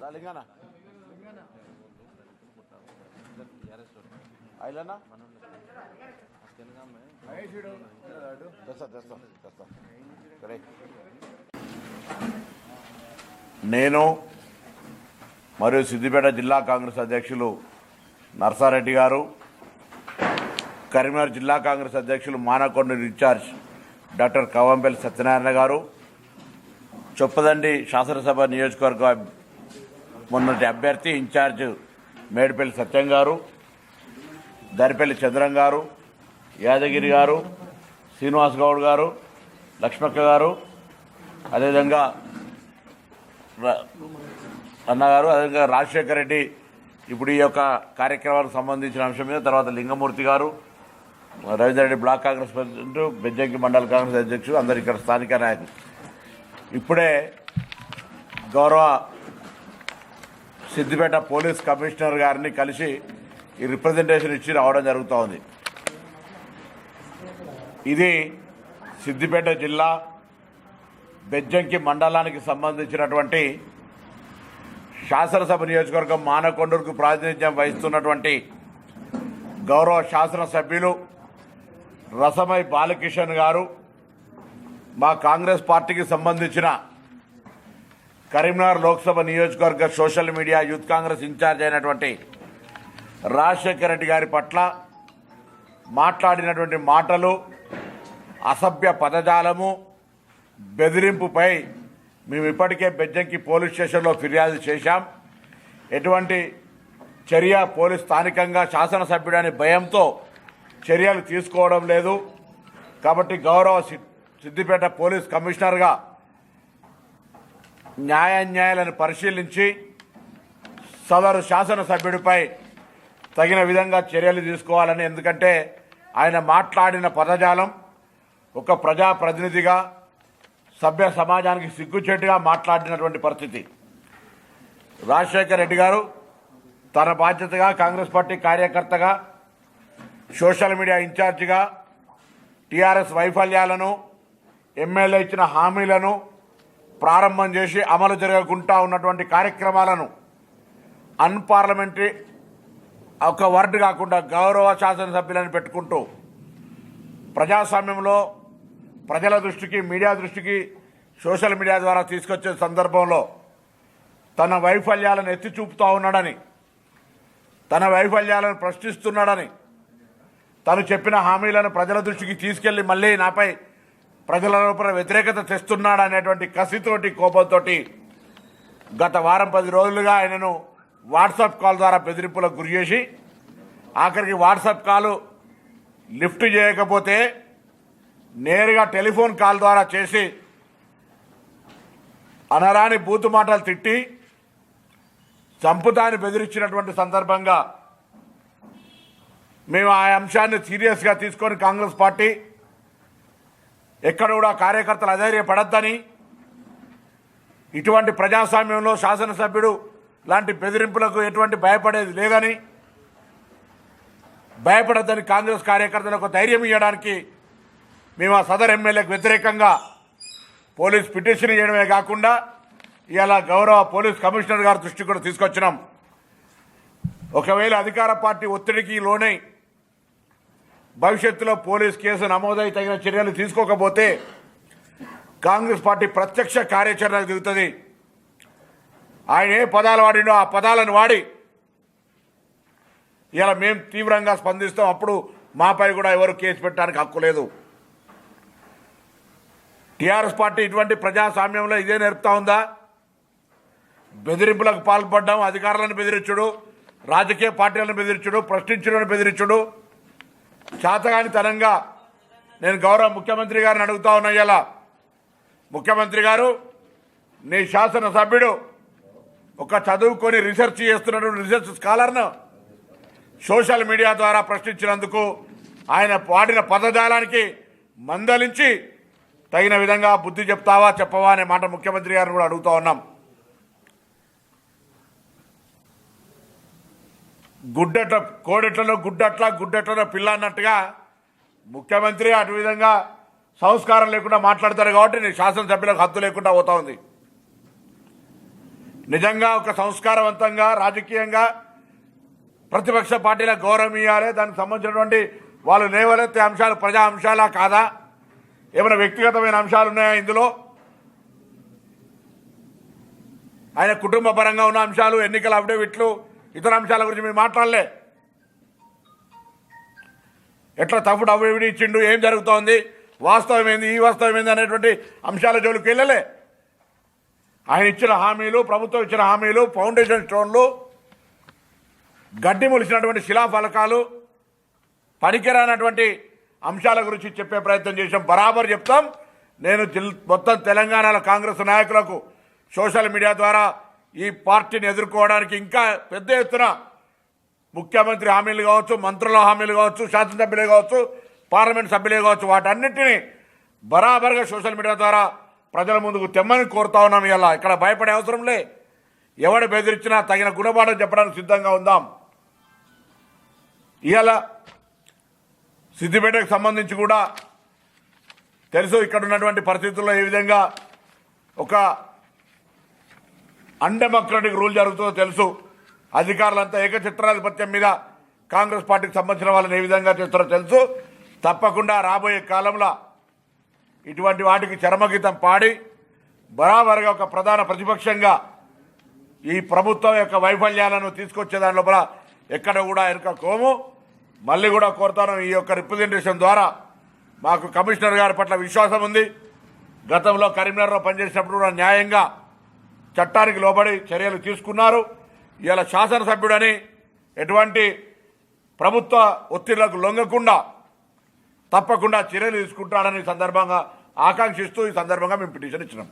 తెలంగాణ అయిలనా తెస్తా తెస్తా తెస్తా. సరే నేను మరియు సిద్దిపేట జిల్లా కాంగ్రెస్ అధ్యక్షులు నర్సారెడ్డి గారు కరీంనగర్ జిల్లా కాంగ్రెస్ అధ్యక్షులు మానకొండ ఇన్ఛార్జ్ డాక్టర్ కవంపల్లి సత్యనారాయణ గారు చొప్పదండి శాసనసభ నియోజకవర్గ మొన్నటి అభ్యర్థి ఇన్ఛార్జ్ మేడిపల్లి సత్యం గారు దరిపల్లి చంద్రం గారు యాదగిరి గారు శ్రీనివాస్ గౌడ్ గారు లక్ష్మక్క గారు అదేవిధంగా అన్నగారు అదేవిధంగా రాజశేఖర రెడ్డి ఇప్పుడు ఈ యొక్క కార్యక్రమానికి సంబంధించిన అంశం మీద తర్వాత Lingamurthy garu Ravindra Reddy block Congress president Bejjanki మండల కాంగ్రెస్ అధ్యక్షుడు అందరు ఇక్కడ స్థానిక నాయకులు. ఇప్పుడే గౌరవ సిద్దిపేట పోలీస్ కమిషనర్ గారిని కలిసి ఈ రిప్రజెంటేషన్ ఇచ్చి రావడం జరుగుతూ ఉంది ఇది సిద్దిపేట జిల్లా బెజ్జంకి మండలానికి సంబంధించినటువంటి శాసనసభ నియోజకవర్గం మానకొండూరుకు ప్రాతినిధ్యం వహిస్తున్నటువంటి గౌరవ శాసనసభ్యులు రసమై బాలకిషన్ గారు మా కాంగ్రెస్ పార్టీకి సంబంధించిన కరీంనగర్ లోక్సభ నియోజకవర్గ social media youth Congress incharge అయినటువంటి రాజశేఖర రెడ్డి గారి పట్ల మాట్లాడినటువంటి మాటలు అసభ్య పదజాలము బెదిరింపుపై మేము ఇప్పటికే బెజ్జంకి పోలీస్ స్టేషన్లో ఫిర్యాదు చేశాం. ఎటువంటి చర్య పోలీస్ స్థానికంగా శాసనసభ్యుడని భయంతో చర్యలు తీసుకోవడం లేదు. కాబట్టి గౌరవ సిద్దిపేట పోలీస్ కమిషనర్గా న్యాయాన్యాయాలను పరిశీలించి సదరు శాసనసభ్యుడిపై తగిన విధంగా చర్యలు తీసుకోవాలని ఎందుకంటే ఆయన మాట్లాడిన పదజాలం ఒక ప్రజాప్రతినిధిగా సభ్య సమాజానికి సిగ్గుచేటుగా మాట్లాడినటువంటి పరిస్థితి. రాజశేఖర్ రెడ్డి గారు తన బాధ్యతగా కాంగ్రెస్ పార్టీ కార్యకర్తగా సోషల్ మీడియా ఇన్ఛార్జిగా టీఆర్ఎస్ వైఫల్యాలను ఎమ్మెల్యే ఇచ్చిన హామీలను ప్రారంభం చేసి అమలు జరగకుండా ఉన్నటువంటి కార్యక్రమాలను అన్పార్లమెంటరీ ఒక వర్డ్ కాకుండా గౌరవ శాసనసభ్యులను పెట్టుకుంటూ ప్రజాస్వామ్యంలో ప్రజల దృష్టికి మీడియా దృష్టికి సోషల్ మీడియా ద్వారా తీసుకొచ్చే సందర్భంలో తన వైఫల్యాలను ఎత్తి చూపుతూ ఉన్నాడని తన వైఫల్యాలను ప్రశ్నిస్తున్నాడని తను చెప్పిన హామీలను ప్రజల దృష్టికి తీసుకెళ్ళి మళ్ళీ నాపై ప్రజల లోపల వ్యతిరేకత తెస్తున్నాడు అనేటువంటి కసితోటి కోపంతో గత వారం పది రోజులుగా ఆయనను వాట్సాప్ కాల్ ద్వారా బెదిరింపులకు గురి చేసి ఆఖరికి వాట్సాప్ కాల్ లిఫ్ట్ చేయకపోతే నేరుగా టెలిఫోన్ కాల్ ద్వారా చేసి అనరాని బూతు మాటలు తిట్టి చంపుతాన్ని బెదిరించినటువంటి సందర్భంగా మేము ఆ అంశాన్ని సీరియస్గా తీసుకొని కాంగ్రెస్ పార్టీ ఎక్కడ కూడా కార్యకర్తలు అధైర్యపడద్దని ఇటువంటి ప్రజాస్వామ్యంలో శాసనసభ్యుడు లాంటి బెదిరింపులకు ఎటువంటి భయపడేది లేదని భయపడద్దని కాంగ్రెస్ కార్యకర్తలకు ధైర్యం ఇవ్వడానికి మేము ఆ సదర్ ఎమ్మెల్యేకు వ్యతిరేకంగా పోలీస్ పిటిషన్ చేయడమే కాకుండా ఇలా గౌరవ పోలీస్ కమిషనర్ గారి దృష్టికి కూడా తీసుకొచ్చినాం. ఒకవేళ అధికార పార్టీ ఒత్తిడికి లోనై భవిష్యత్తులో పోలీస్ కేసు నమోదై తగిన చర్యలు తీసుకోకపోతే కాంగ్రెస్ పార్టీ ప్రత్యక్ష కార్యాచరణ దిగుతుంది. ఆయన ఏ పదాలు వాడిండో ఆ పదాలను వాడి ఇలా మేము తీవ్రంగా స్పందిస్తాం. అప్పుడు మాపై కూడా ఎవరు కేసు పెట్టడానికి హక్కు లేదు. టీఆర్ఎస్ పార్టీ ఇటువంటి ప్రజాస్వామ్యంలో ఇదే నేర్పుతా ఉందా? బెదిరింపులకు పాల్పడ్డాం అధికారులను బెదిరించుడు రాజకీయ పార్టీలను బెదిరించుడు ప్రశ్నించుడు బెదిరించుడు. చేతగాని తనంగా నేను గౌరవ ముఖ్యమంత్రి గారిని అడుగుతా ఉన్నా ఇలా ముఖ్యమంత్రి గారు నీ శాసనసభ్యుడు ఒక చదువుకొని రీసెర్చ్ చేస్తున్నటువంటి రీసెర్చ్ స్కాలర్ను సోషల్ మీడియా ద్వారా ప్రశ్నించినందుకు ఆయన వాడిన పదజాలానికి మందలించి తగిన విధంగా బుద్ధి చెప్తావా చెప్పవా అనే మాట ముఖ్యమంత్రి గారిని కూడా అడుగుతా ఉన్నాం. గుడ్డట కోడెట్లలో గుడ్డట్ల గుడ్డట్లలో పిల్ల అన్నట్టుగా ముఖ్యమంత్రి అటు విధంగా సంస్కారం లేకుండా మాట్లాడతారు కాబట్టి నీ శాసనసభ్యులకు హద్దు లేకుండా పోతా ఉంది. నిజంగా ఒక సంస్కారవంతంగా రాజకీయంగా ప్రతిపక్ష పార్టీలకు గౌరవం ఇవ్వాలి దానికి సంబంధించినటువంటి వాళ్ళు లేవలెత్తే అంశాలు ప్రజా అంశాలా కాదా? ఏమైనా వ్యక్తిగతమైన అంశాలు ఉన్నాయా ఇందులో? ఆయన కుటుంబ పరంగా ఉన్న అంశాలు ఎన్నికల అఫిడవిట్లు ఇతర అంశాల గురించి మీరు మాట్లాడలే. ఎట్లా తప్పుడు అఫిడవిట్ ఇచ్చిండు ఏం జరుగుతోంది వాస్తవం ఏంది ఈ వాస్తవం ఏంది అనేటువంటి అంశాల జోలికి వెళ్ళలే. ఆయన ఇచ్చిన హామీలు ప్రభుత్వం ఇచ్చిన హామీలు ఫౌండేషన్ స్టోన్లు గడ్డి మొలిసినటువంటి శిలాఫలకాలు పనికిరానటువంటి అంశాల గురించి చెప్పే ప్రయత్నం చేసాం బరాబర్ చెప్తాం. నేను మొత్తం తెలంగాణలో కాంగ్రెస్ నాయకులకు సోషల్ మీడియా ద్వారా ఈ పార్టీని ఎదుర్కోవడానికి ఇంకా పెద్ద ఎత్తున ముఖ్యమంత్రి హామీలు కావచ్చు మంత్రుల హామీలు కావచ్చు శాసనసభ్యులే కావచ్చు పార్లమెంట్ సభ్యులే కావచ్చు వాటన్నిటిని బరాబర్గా సోషల్ మీడియా ద్వారా ప్రజల ముందుకు తెమ్మని కోరుతా ఉన్నాం ఇలా ఇక్కడ భయపడే అవసరం లే. ఎవడు బెదిరించినా తగిన గుణపాఠం చెప్పడానికి సిద్ధంగా ఉందాం. ఇవాళ సిద్దిపేటకు సంబంధించి కూడా తెలుసు ఇక్కడ ఉన్నటువంటి పరిస్థితుల్లో ఏ విధంగా ఒక అన్డెమోక్రటిక్ రూల్ జరుగుతుందో తెలుసు. అధికారులంతా ఏకచిత్రాధిపత్యం మీద కాంగ్రెస్ పార్టీకి సంబంధించిన వాళ్ళని ఏ విధంగా చేస్తారో తెలుసు. తప్పకుండా రాబోయే కాలంలో ఇటువంటి వాటికి చరమగీతం పాడి బరాబరుగా ఒక ప్రధాన ప్రతిపక్షంగా ఈ ప్రభుత్వం యొక్క వైఫల్యాలను తీసుకొచ్చే దాని లోపల ఎక్కడ కూడా వెనుక కోము. మళ్ళీ కూడా కోరుతాను ఈ యొక్క రిప్రజెంటేషన్ ద్వారా. మాకు కమిషనర్ గారి పట్ల విశ్వాసం ఉంది. గతంలో కరీంనగర్లో పనిచేసినప్పుడు కూడా న్యాయంగా చట్టానికి లోబడి చర్యలు తీసుకున్నారు. ఇలా శాసనసభ్యుడని ఎటువంటి ప్రభుత్వ ఒత్తిళ్ళకు లొంగకుండా తప్పకుండా చర్యలు తీసుకుంటాడని సందర్భంగా ఆకాంక్షిస్తూ ఈ సందర్భంగా మేము పిటిషన్ ఇచ్చినాం.